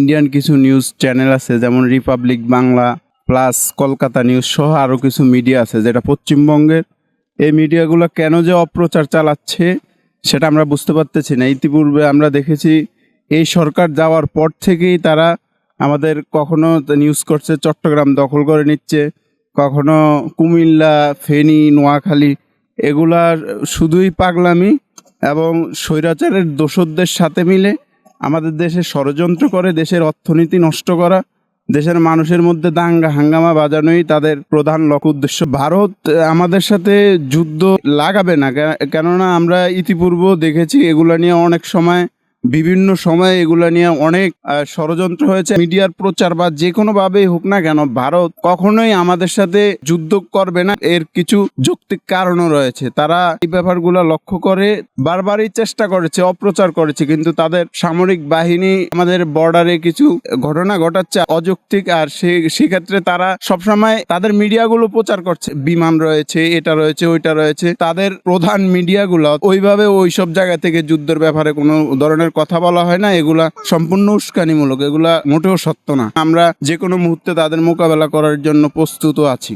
Indian কিছু news channel আছে, যেমন Republic Bangla plus Kolkata news সহ আরও কিছু মিডিয়া আছে, যেটা পশ্চিমবঙ্গের। এই মিডিয়াগুলো কেন যে অপ্রচার চালাচ্ছে, সেটা আমরা বুঝতে পারতেছি না। ইতিপূর্বে আমরা দেখেছি, এই সরকার যাওয়ার পর থেকেই তারা আমাদের কখনো নিউজ করছে, চট্টগ্রাম দখল করে নিচ্ছে, কখনো কুমিল্লা, ফেনী, নোয়াখালী, এগুলার শুধুই পাগলামি এবং স্বৈরাচারের দোসরদের সাথে মিলে আমাদের দেশে ষড়যন্ত্র করে, দেশের অর্থনীতি নষ্ট করা, দেশের মানুষের মধ্যে দাঙ্গা হাঙ্গামা বাজানোই তাদের প্রধান লক্ষ্য উদ্দেশ্য। ভারত আমাদের সাথে যুদ্ধ লাগাবে না কেননা আমরা ইতিপূর্ব দেখেছি এগুলো নিয়ে অনেক সময় বিভিন্ন সময়ে এগুলা নিয়ে অনেক ষড়যন্ত্র হয়েছে। মিডিয়ার প্রচার বা যে কোনো ভাবেই হোক না কেন, ভারত কখনোই আমাদের সাথে যুদ্ধ করবে না। এর কিছু যৌক্তিক কারণও রয়েছে। তারা এই ব্যাপারগুলো লক্ষ্য করে বারবারই চেষ্টা করেছে, অপ্রচার করেছে, কিন্তু তাদের সামরিক বাহিনী আমাদের বর্ডারে কিছু ঘটনা ঘটাচ্ছে অযৌক্তিক, আর সে, সেক্ষেত্রে তারা সবসময় তাদের মিডিয়াগুলো প্রচার করছে। বিমান রয়েছে, এটা রয়েছে, ওইটা রয়েছে। তাদের প্রধান মিডিয়াগুলো ওইভাবে ওই সব জায়গা থেকে যুদ্ধের ব্যাপারে কোনো ধরনের কথা বলা হয় না, এগুলা সম্পূর্ণ উস্কানিমূলক, এগুলা মোটেও সত্য না। আমরা যে কোনো মুহূর্তে তাদের মোকাবেলা করার জন্য প্রস্তুত আছি।